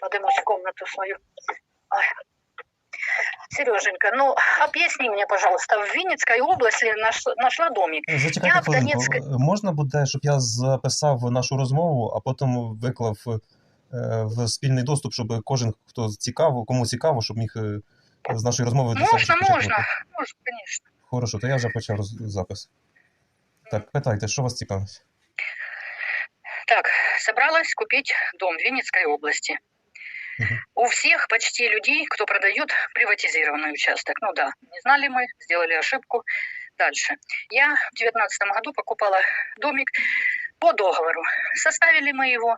подымусь в комнату свою. Ой. Сереженька, ну объясни мне, пожалуйста, в Винницкой области наш- нашла домик. Е, Зачекайте Я в. Донецьк- Е, Можна буде, щоб я записав нашу розмову, а потім виклав е, в спільний доступ, щоб кожен, хто цікаво, кому цікаво, щоб міг е, з нашої розмови почерпнути. можно, можно, конечно. Хорошо, то я вже почав роз- запис. Так, питайте, що вас цікавить? Так, собралась купить дом в Винницкой области. У всех почти людей, кто продает приватизированный участок. Ну да, не знали мы, сделали ошибку. Дальше. Я в девятнадцатом году покупала домик по договору. Составили мы его.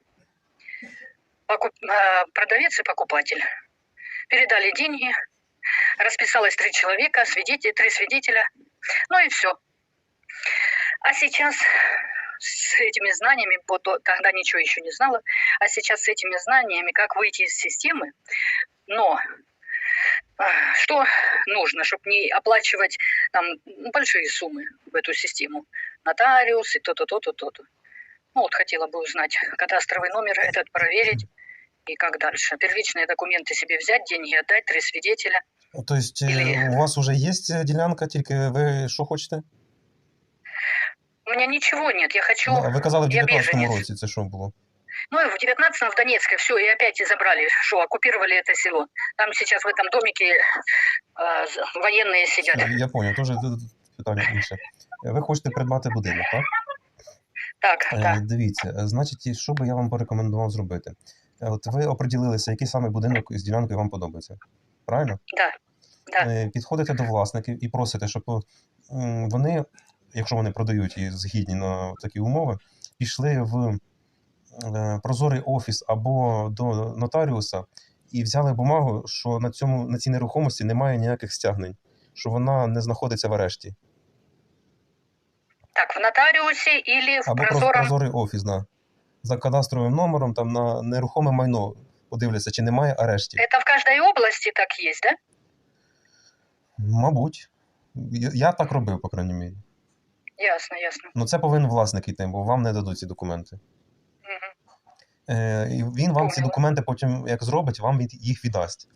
Покуп- э, Продавец и покупатель. Передали деньги. Расписалось три человека, свидетели, три свидетеля. Ну и все. А сейчас с этими знаниями, бо то- тогда ничего еще не знала, а сейчас с этими знаниями, как выйти из системы, но а, что нужно, чтобы не оплачивать там ну, большие суммы в эту систему? Нотариус и то-то, то-то, то-то. Ну вот хотела бы узнать кадастровый номер этот проверить и как дальше. Первичные документы себе взять, деньги отдать, три свидетеля. Тобто, е, Ілі- у вас вже є ця ділянка, тільки ви що хочете? У меня ничего нет, я хочу... Ну, а ви казали в я 19-му беженец. році, це що було? Ну и в 19-м в Донецке все, и опять и забрали, что оккупировали это село. Там сейчас в этом домике э, з- военные сидят. Я, я поняв, теж питання інше. Е, Ви хочете придбати будинок, так? Так, Е, так. Дивіться, е, значить, і що би я вам порекомендував зробити? Е, От ви оприділилися, який саме будинок з ділянкою вам подобається. Правильно? Да, да. Е, Підходите до власників і просите, щоб м, вони, якщо вони продають і згідні на такі умови, пішли в е, прозорий офіс або до нотаріуса і взяли бумагу, що на цьому на цій нерухомості немає ніяких стягнень, що вона не знаходиться в арешті. Так, в нотариусе или в Або проз- прозором... прозорий офіс, да. За кадастровим номером, там на нерухоме майно подивляться, чи немає арештів. Это в каждой области так есть, да? Мабуть. Я, я так робив, по крайній мірі. Ясно, ясно. Ну це повинен власник йти, бо вам не дадуть ці документи. Мгм. Е, і він вам ці Поняла. документи потім, як зробить, вам від- їх віддасть.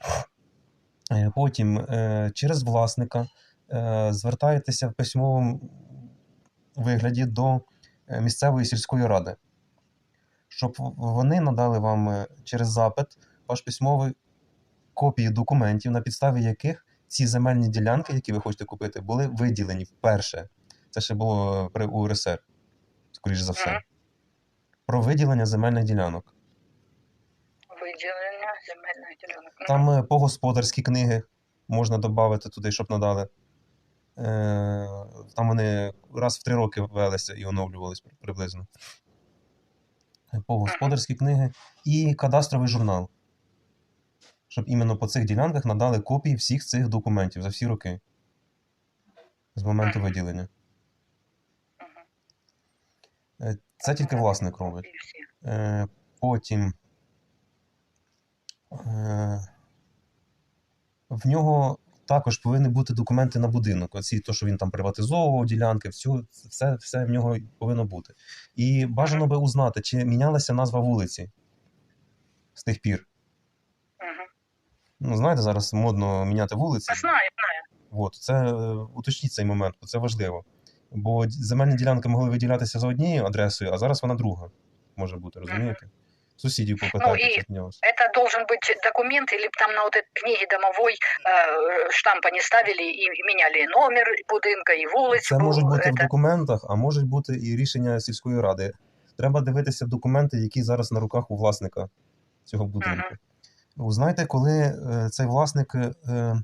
Е, потім е, через власника е, звертаєтеся в письмовому вигляді до е, місцевої сільської ради, щоб вони надали вам е, через запит ваш письмовий копії документів, на підставі яких ці земельні ділянки, які ви хочете купити, були виділені вперше. Це ще було при УРСР, скоріш за все. Мгм. Про виділення земельних ділянок. Выделение земельных делянок. Мгм. Там е, по господарські книги можна додати туди, щоб надали. Е, Там вони раз в три роки велися і оновлювались при- приблизно. Е, По господарські книги і кадастровий журнал. Щоб іменно по цих ділянках надали копії всіх цих документів за всі роки. З моменту виділення. Е, Це тільки власник робить. Е, Потім е, в нього також повинні бути документи на будинок. Оці, то, що він там приватизовував, ділянки, все, все, все в нього повинно бути. І бажано би узнати, чи мінялася назва вулиці з тих пір. Ну, знаєте, зараз модно міняти вулиці. Знаю, знаю. От, це уточніть цей момент, бо це важливо. Бо д- земельні ділянки могли виділятися за однією адресою, а зараз вона друга може бути, розумієте? Сусідів попитайте, і- що змінялося. Это должен быть документ, или там на вот этой книге домовой э, штампа не ставили и меняли номер будинка, и вулицю. Це можуть бути в Это- документах, а можуть бути і рішення сільської ради. Треба дивитися документи, які зараз на руках у власника цього будинку. Узнайте, коли е, цей власник е,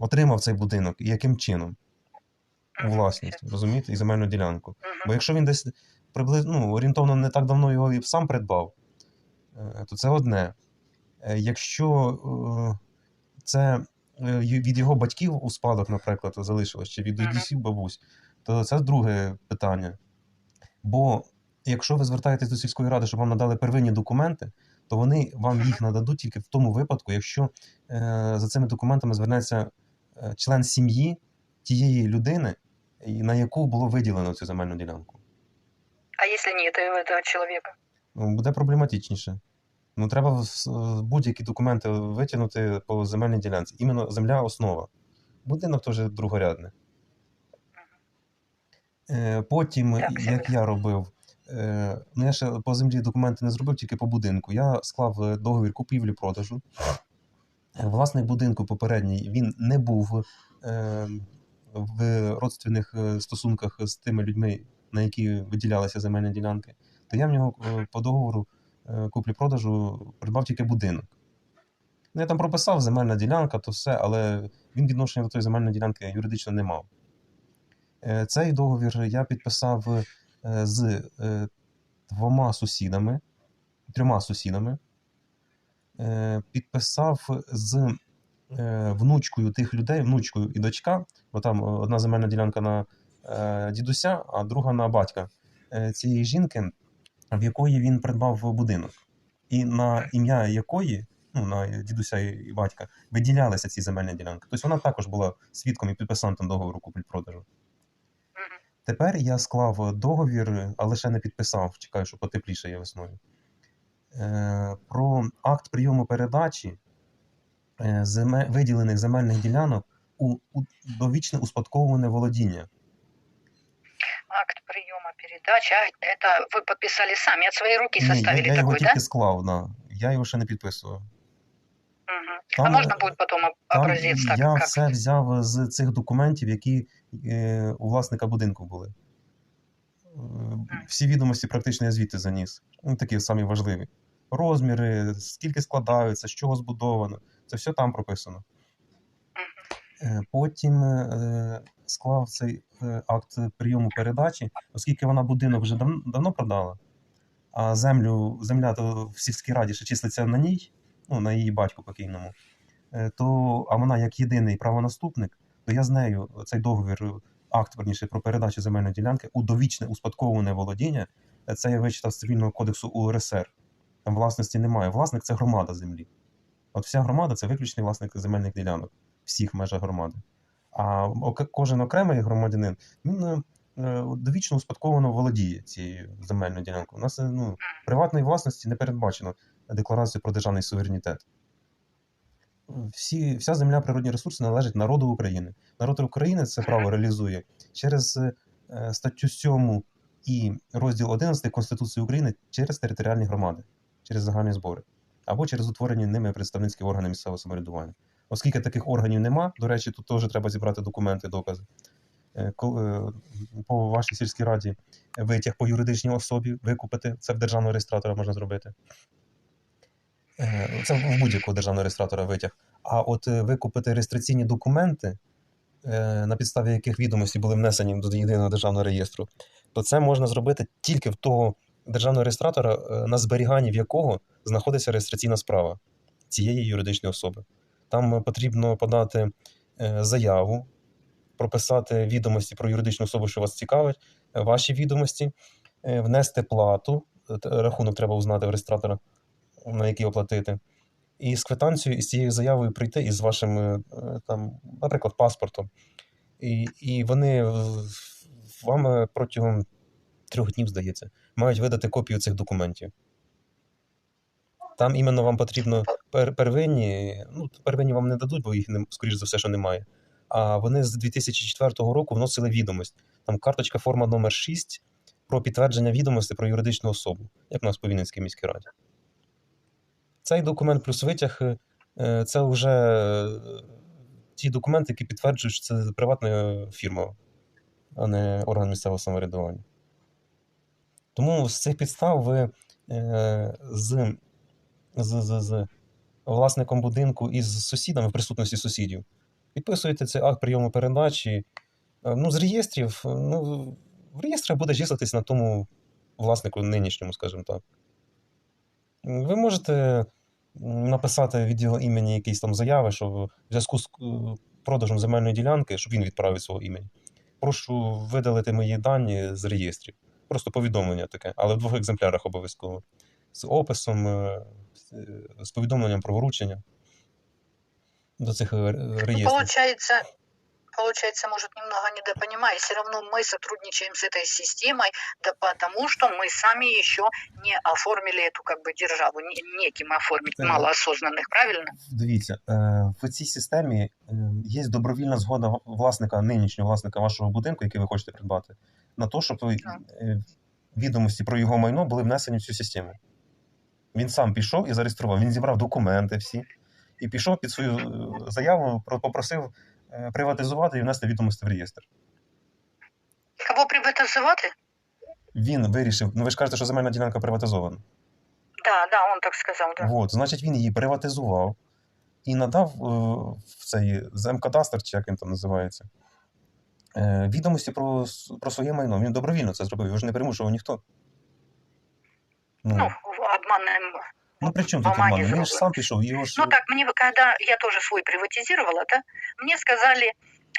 отримав цей будинок і яким чином У власність, розумієте, і земельну ділянку. Бо якщо він десь приблизно ну, орієнтовно не так давно його і сам придбав, е, то це одне. Е, Якщо е, це від його батьків у спадок, наприклад, залишилось, чи від дідусів бабусь, то це друге питання. Бо якщо ви звертаєтесь до сільської ради, щоб вам надали первинні документи, то вони вам їх нададуть тільки в тому випадку, якщо за цими документами звернеться член сім'ї тієї людини, на яку було виділено цю земельну ділянку. А если нет этого человека? Ну, Буде проблематичніше. Ну, треба будь-які документи витягнути по земельній ділянці. Іменно земля основа. Будинок теж другорядне. Е, Потім, Так, як я робив, е, ну я ще по землі документи не зробив, тільки по будинку. Я склав е, договір купівлі-продажу. Е, Власник будинку попередній він не був е, в родственних е, стосунках з тими людьми, на які виділялися земельні ділянки, то я в нього е, по договору е, куплі-продажу придбав тільки будинок. Ну, я там прописав земельна ділянка, то все, але він відношення до тої земельної ділянки юридично не мав. Е, Цей договір я підписав з двома сусідами, трьома сусідами. Підписав з внучкою тих людей, внучкою і дочка, бо там е, одна земельна ділянка на е, дідуся, а друга на батька е, цієї жінки, в якої він придбав будинок. І на ім'я якої, ну, на дідуся і батька, виділялися ці земельні ділянки. Тобто вона також була свідком і підписантом договору купівлі-продажу. Тепер я склав договір, але ще не підписав, чекаю, що потепліше є весною. Е, Про акт прийому передачі е, земе- виділених земельних ділянок у, у довічне успадковуване володіння. Акт приема передачи. А, это вы подписали сами, от своей руки Ні, я, составили я його такой, да? тільки склав, да. я його ще не підписував. Мгм. Там, а можно э, будет потом об- Там образец так, я как? все взяв з цих документів, які е, у власника будинку були. Е, Всі відомості практично я звідти заніс. Ну, такі самі важливі. Розміри, скільки складаються, з чого збудовано. Це все там прописано. Е, Потім е, склав цей е, акт прийому передачі, оскільки вона будинок вже дав- давно продала, а землю, земля то в сільській раді ще числиться на ній, ну, на її батьку покійному, то, а вона як єдиний правонаступник, то я з нею цей договір, акт верніше про передачу земельної ділянки у довічне успадковане володіння. Це я вичитав з цивільного кодексу УРСР. Там власності немає. Власник це громада землі. От вся громада це виключний власник земельних ділянок, всіх межах громади. А кожен окремий громадянин він е, е, довічно успадковано володіє цією земельною ділянкою. У нас е, ну, приватної власності не передбачено декларацією про державний суверенітет. Всі, вся земля природні ресурси належить народу України. Народ України це право реалізує через статтю 7 і розділ 11 Конституції України через територіальні громади, через загальні збори, або через утворені ними представницькі органи місцевого самоврядування. Оскільки таких органів нема, до речі, тут теж треба зібрати документи, докази. Е, е, По вашій сільській раді витяг по юридичній особі викупити, це в державного реєстратора можна зробити. Е, Це в будь-якого державного реєстратора витяг. А от викупити реєстраційні документи, на підставі яких відомості були внесені до єдиного державного реєстру, то це можна зробити тільки в того державного реєстратора, на зберіганні в якого знаходиться реєстраційна справа цієї юридичної особи. Там е, потрібно подати е, заяву, прописати відомості про юридичну особу, що вас цікавить, е, ваші відомості, внести плату, рахунок треба узнати в реєстратора, на який оплатити. І з квитанцією, і з цією заявою прийти із вашим, там, наприклад, паспортом. І, і вони вам протягом трьох днів, здається, мають видати копію цих документів. Там іменно вам потрібно пер, первинні, ну, первинні вам не дадуть, бо їх, не, скоріш за все, що немає. А вони з 2004 року вносили відомість. Там карточка форма номер 6 про підтвердження відомості про юридичну особу, як у нас по Вінницькій міській раді. Цей документ плюс витяг е, це вже е, ті документи, які підтверджують, що це приватна фірма, а не орган місцевого самоврядування. Тому з цих підстав ви е, з, з, з, з власником будинку і з сусідами в присутності сусідів підписуєте цей акт прийому передачі. Е, Ну, з реєстрів, ну, в реєстрах буде числитись на тому власнику нинішньому, скажімо так. Ви можете написати від його імені якісь там заяви, що в зв'язку з е, продажем земельної ділянки, щоб він відправив свого імені. Прошу видалити мої дані з реєстрів. Просто повідомлення таке, але в двох екземплярах обов'язково. З описом, е, з- е, з повідомленням про вручення до цих е, Ну, реєстрів. получается, получается, может, немного недопонимаю, все равно мы сотрудничаем с этой системой, да потому что мы сами еще не оформили эту как бы державу, не, неким оформить Да. малоосознанных, правильно? Дивіться, е, в цій системі е, є добровільна згода власника, нинішнього власника вашого будинку, який ви хочете придбати, на те, щоб ви, Так. е, відомості про його майно були внесені в цю систему. Він сам пішов і зареєстрував. Він зібрав документи всі і пішов під свою е, заяву, попросив е, приватизувати і внести відомості в реєстр. Кого приватизувати? Він вирішив, ну ви ж кажете, що земельна ділянка приватизована. Да, да, он так сказал, да. От, значить, він її приватизував і надав е, в цей земкадастр, чи як він там називається, е, відомості про, про своє майно. Він добровільно це зробив, його ж не примушував ніхто. Ну, Ну, в обманном ну при чому тут обмані обман? Він ж зроблено. сам пішов, його ж... Ну так, мне вы- когда я тоже свой приватизировала, да, мне сказали,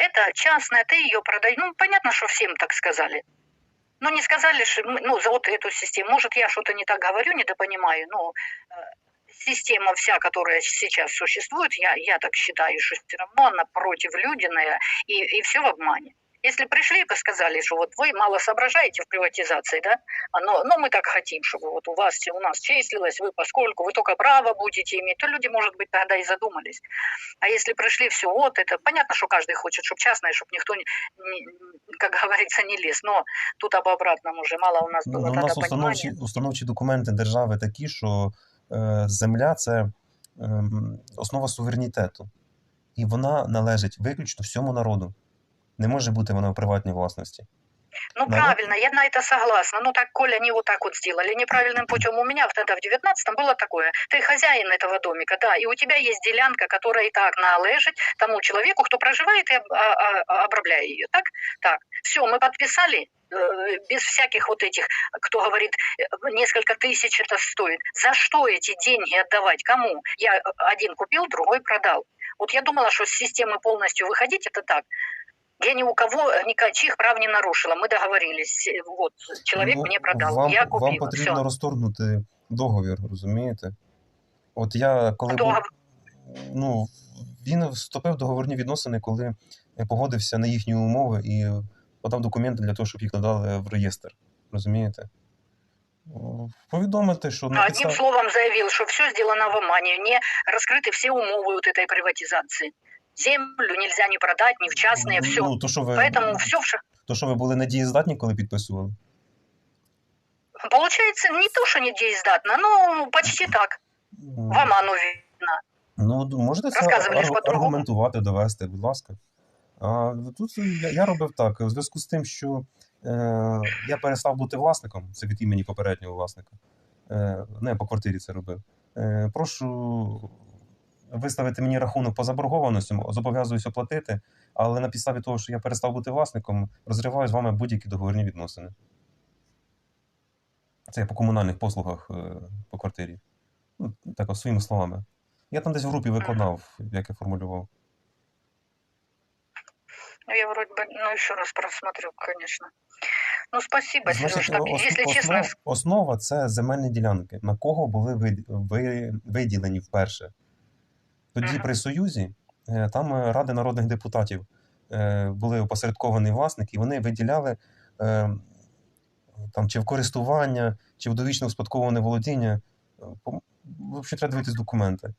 это частная, ты ее продай. Ну, понятно, что всем так сказали. Но не сказали, что, мы- ну, за вот эту систему. Может, я что-то не так говорю, недопонимаю, но э, система вся, которая сейчас существует, я, я так считаю, что все равно она против людиная и, и все в обмане. Если пришли и сказали, что вот вы мало соображаете в приватизации, да, а, но, но мы так хотим, чтобы вот у вас, у нас числилось, вы поскольку вы только право будете иметь, то люди, может быть, тогда и задумались. А если пришли все, вот это, понятно, что каждый хочет, чтобы частное, чтобы никто, не, не- как говорится, не лез, но тут об обратном уже мало у нас Ну, было у тогда нас понимания. установчі, установчі документи держави такі, що е, земля це ем, основа суверенітету. І вона належить виключно всьому народу. Не може бути вона в приватній власності. Ну, Да. правильно, я на это согласна. Ну, так, Коля, они вот так вот сделали неправильным путем. У меня тогда в 19-м было такое. Ты хозяин этого домика, да, и у тебя есть делянка, которая и так належит тому человеку, кто проживает и а- а- обробляет ее. Так? Так. Все, мы подписали э, без всяких вот этих, кто говорит, э, несколько тысяч это стоит. За что эти деньги отдавать? Кому? Я один купил, другой продал. Вот я думала, что с системы полностью выходить это так. Я ни у кого никаких прав не нарушила. Мы договорились. Э, Вот, человек Ну, мне продал. Вам, я вам купила. потрібно Все. розторгнути договір, розумієте? От я коли був, Договір. ну, він вступив в договорні відносини, коли погодився на їхні умови і подав документи для того, щоб їх надали в реєстр. Розумієте? О, Повідомити, що на Одним підстав... словом заявил, что все сделано в обмане. Не раскрыты все умовы вот этой приватизации. Землю нельзя ни продать, ни в частные, все. Ну, то, що ви, Поэтому все в ша- то, що ви були недієздатні, коли підписували? Получается не то, что недеездатно, но почти так. В оману видно. Ну, можете це Розказували ж аргу- по-другому. аргументувати, довести, будь ласка. А тут я, я робив так, у зв'язку з тим, що е, я перестав бути власником, це від імені попереднього власника. Е, не по квартирі це робив. Е, прошу виставити мені рахунок по заборгованості, зобов'язуюсь оплатити, але на підставі того, що я перестав бути власником, розриваю з вами будь-які договірні відносини. Це я по комунальних послугах е, по квартирі. Ну, так, своїми словами. Я там десь в групі викладав, як я формулював. Ну, Я вроде бы, ну, еще раз просмотрю, конечно. Ну, спасибо, Сереж. Так, ос- если честно, основ- основа це земельні ділянки. На кого були ви- ви- виділені вперше? Тоді при Союзі е, там е, Ради народних депутатів е, були опосередкований власник, і вони виділяли там, чи в користування, чи в довічне успадковане володіння. Взагалі треба дивитись документи.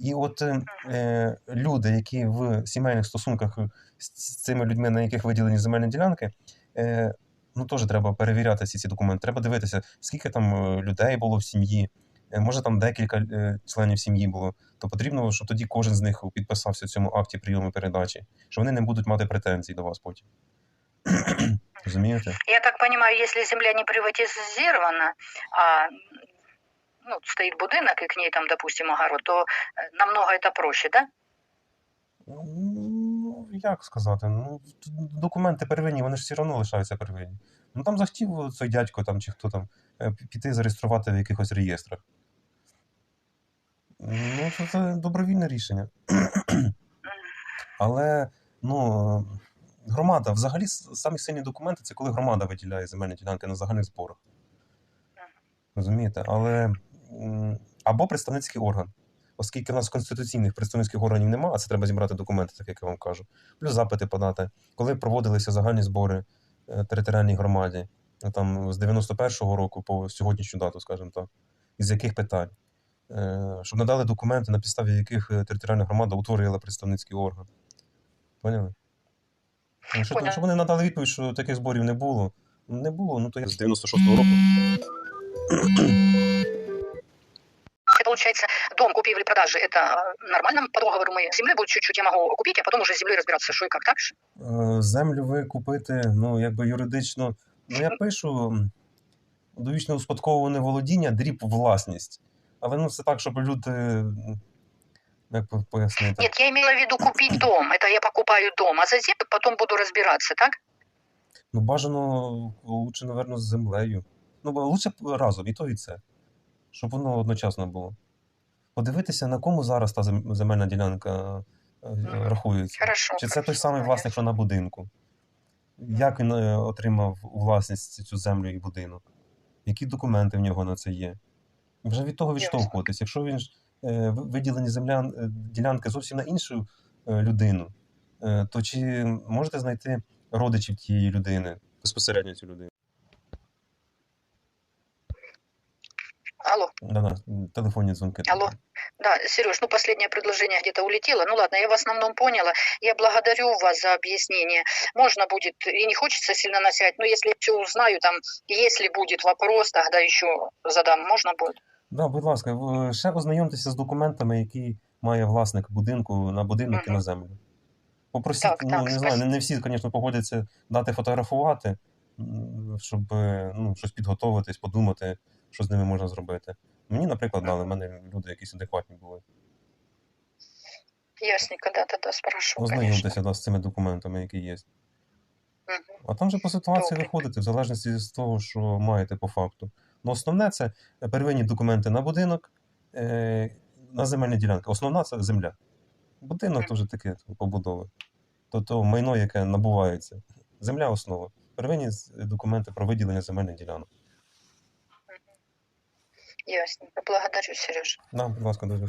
І от е, люди, які в сімейних стосунках з цими людьми, на яких виділені земельні ділянки, е, ну теж треба перевіряти всі ці документи. Треба дивитися, скільки там людей було в сім'ї. Може, там декілька е, членів сім'ї було, то потрібно, щоб тоді кожен з них підписався в цьому акті прийому передачі, що вони не будуть мати претензій до вас потім. Розумієте? я так понимаю, если земля не приватизирована, а ну, стоит будинок, и к ней там, допустим, огород, то э, намного это проще, да? Ну, як сказати? Ну, документи первинні, вони ж все одно лишаються первинні. Ну там захотів цей дядько там, чи хто там е, піти зареєструвати в якихось реєстрах. Ну, це, це добровільне рішення. Але ну, громада, взагалі, самі сильні документи це коли громада виділяє земельні ділянки на загальних зборах. Розумієте? Але або представницький орган. оскільки в нас конституційних представницьких органів немає, а це треба зібрати документи, так як я вам кажу, плюс запити подати, коли проводилися загальні збори е, територіальній громаді, там з 91-го року по сьогоднішню дату, скажімо так, із яких питань, щоб надали документи, на підставі яких е, територіальна громада утворила представницький орган. Поняли? Якщо, Поняла. якщо вони надали відповідь, що таких зборів не було, не було, ну то я з 96-го року. И получается, дом купили-продажи, это э, нормально по договору мы земли будет чуть-чуть я могу купить, а потом уже с землей разбираться, что и как, так же? Е, Землю ви купити, ну, якби юридично. Ну, я пишу м, довічне успадковуване володіння, дріб власність. Але ну це так, щоб люди. Як пояснити? Нет, я имела в виду купить дом, это я покупаю дом, а за землю потом буду разбираться, так? Ну, бажано лучше, напевно, з землею. Ну, бо лучше разом, і то, і це. Щоб воно одночасно було. Подивитися, на кому зараз та зем- земельна ділянка е, рахується. Хорошо. Чи це той самий власник, що на будинку? Як він е, отримав у власність цю землю і будинок? Які документи в нього на це є? Вже від того відштовхуватись. Якщо він ж е, виділені земля, е, ділянки зовсім на іншу е, людину, е, то чи можете знайти родичів тієї людини, безпосередньо цю людину? Алло, Да, да, телефонні дзвонки. Алло. да, Сереж, ну последнее предложение где-то улетело. Ну ладно, я в основном поняла. Я благодарю вас за объяснение. Можно будет, и не хочется сильно на связь, но если я все узнаю, там, если будет вопрос, тогда еще задам. Можно будет? Да, будь ласка, ще ознайомтеся з документами, які має власник будинку на будинок і на землю. Попросіть, Так, ну так, не знаю, спасибо. не, не всі, звісно, погодяться дати фотографувати, щоб е, ну, щось підготуватись, подумати, що з ними можна зробити. Мені, наприклад, дали, в мене люди якісь адекватні були. Ясненько, да, тогда спрошу. Ознайомтеся да, з цими документами, які є. Мгм. А там вже по ситуації Добре. виходите, в залежності з того, що маєте по факту. Ну, основне це первинні документи на будинок, е, на земельні ділянки. Основна це земля. Будинок вже таке побудови. Тобто майно, яке набувається. Земля основа. Первинні документи про виділення земельних ділянок. Ясно. Благодарю, Сереж. Да, будь ласка, до зв'язку.